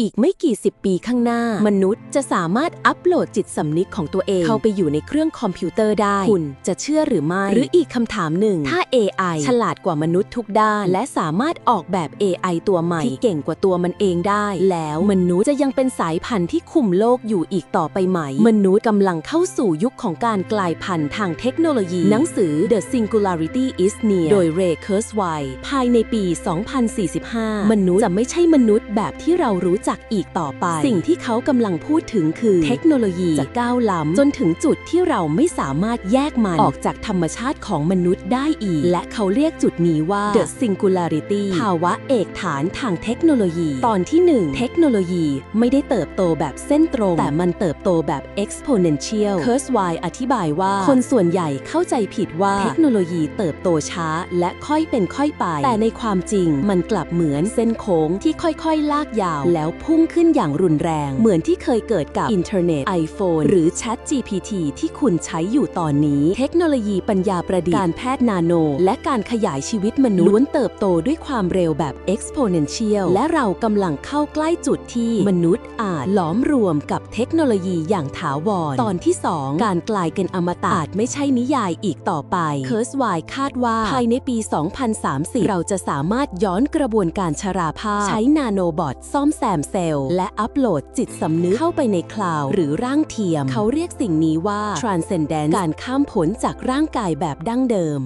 อีกไม่กี่สิบปีข้างหน้า มนุษย์จะสามารถอัปโหลดจิตสำนึกของตัวเอง เข้าไปอยู่ในเครื่องคอมพิวเตอร์ได้ คุณจะเชื่อหรือไม่ หรืออีกคำถามหนึ่ง ถ้า AI ฉลาดกว่ามนุษย์ทุกด้าน และสามารถออกแบบ AI ตัวใหม่ ที่เก่งกว่าตัวมันเองได้ แล้วมนุษย์จะยังเป็นสายพันธุ์ที่คุมโลกอยู่อีกต่อไปไหม มนุษย์กำลังเข้าสู่ยุคของการกลายพันธุ์ทางเทคโนโลยี หนังสือ The Singularity is Near โดย Ray Kurzweil ภายในปี 2045 มนุษย์จะไม่ใช่มนุษย์แบบที่เรารู้จักอีกต่อไป สิ่งที่เขากำลังพูดถึงคือเทคโนโลยีจะก้าวล้ำจนถึงจุดที่เราไม่สามารถแยกมันออกจากธรรมชาติของมนุษย์ได้อีก และเขาเรียกจุดนี้ว่า The Singularity ภาวะเอกฐานทางเทคโนโลยี ตอนที่ 1 เทคโนโลยีไม่ได้เติบโตแบบเส้นตรง แต่มันเติบโตแบบ exponential เคิร์สไวอธิบายว่า คนส่วนใหญ่เข้าใจผิดว่าเทคโนโลยีเติบโตช้า และค่อยเป็นค่อยไป แต่ในความจริงมันกลับเหมือนเส้นโค้งที่ค่อยๆ ลากยาวแล้วพุ่งขึ้นอย่างรุนแรง เหมือนที่เคยเกิดกับอินเทอร์เน็ต iPhone หรือ Chat GPT ที่คุณใช้อยู่ตอนนี้ เทคโนโลยีปัญญาประดิษฐ์การแพทย์นาโน และการขยายชีวิตมนุษย์ล้วนเติบโตด้วยความเร็วแบบ exponential และเรากำลังเข้าใกล้จุดที่มนุษย์อาจหลอมรวมกับเทคโนโลยีอย่างถาวร ตอนที่ 2 การกลายเป็นอมตะอาจไม่ใช่นิยายอีกต่อไปเคิร์สไวคาดว่า ภายในปี 2030 เราจะสามารถย้อนกระบวนการชราภาพ ใช้นาโนบอทซ่อมแซมเซลล์ และอัปโหลดจิตสำนึกเข้าไปในคลาวด์หรือร่างเทียม เขาเรียกสิ่งนี้ว่า transcendence การข้ามผลจากร่างกายแบบดั้งเดิม